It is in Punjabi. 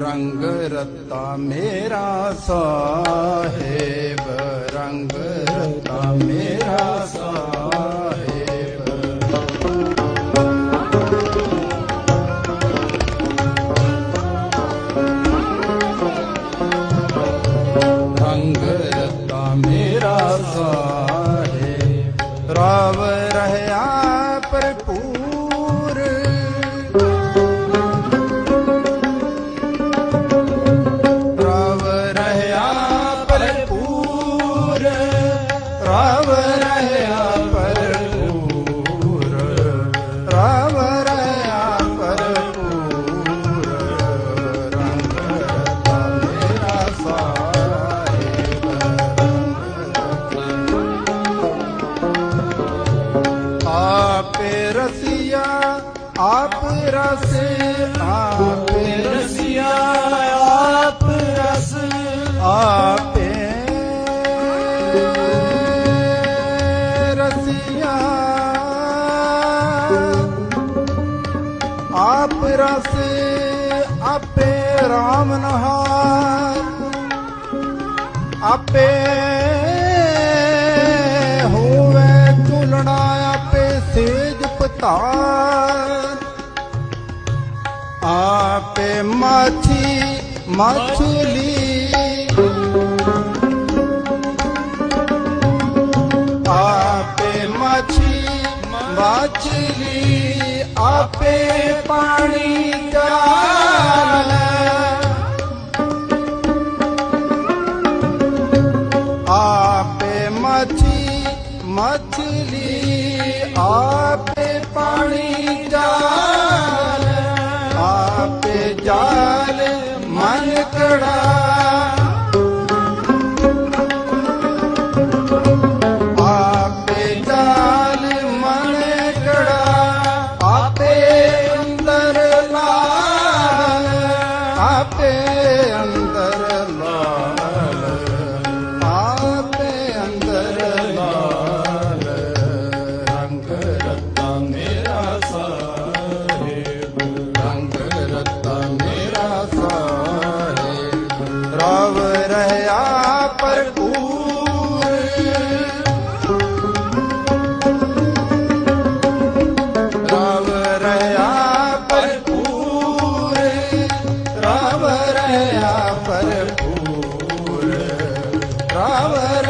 ਰੰਗ ਰਤਾ ਮੇਰਾ ਸਾਹਿਬ ਰੰਗ ਰਤਾ ਮੇਰਾ ਸਾਹਿਬ। ਰੰਗ ਰਤਾ ਮੇਰਾ ਸਾਹਿਬ ਰਾਵ ਰਾਵ ਰਹਿਆ ਭਰਪੂਰ, ਰਾਵ ਰਹਿਆ ਭਰਪੂਰ, ਰੰਗ ਰਤਾ ਮੇਰਾ ਸਾਹਿਬ। ਆਪੇ ਰਸੀਆ, ਆਪ ਰਸ, ਆਪੇ ਰਸੀਆ, ਆਪ ਰਸੀਆ ਆਪ ਰਸ ਆਪੇ ਰਾਮ ਨਹਾਰ। ਆਪੇ ਹੋਵੇ ਝੁਲਣਾ, ਆਪੇ ਸੇਜ ਪਤਾਰ। ਆਪੇ ਮਾਛੀ ਮਛਲੀ ਮਛਲੀ ਆਪੇ ਪਾਣੀ ਚਾਲ ਆਪੇ ਮਛੀ ਮਛਲੀ ਆਪੇ ਪਾਣੀ ਜਾਲ ਆਪੇ ਜਾਲ ਮਨ ਕੜਾ ਆਪੇ ਅੰਦਰ ਲਾਲ, ਆਪੇ ਅੰਦਰ ਲਾਲ। ਰੰਗ ਰਤਾ ਮੇਰਾ ਸਾਹਿਬ, ਰੰਗ ਰਤਾ ਮੇਰਾ ਸਾਹਿਬ। ਰਾਵ ராவர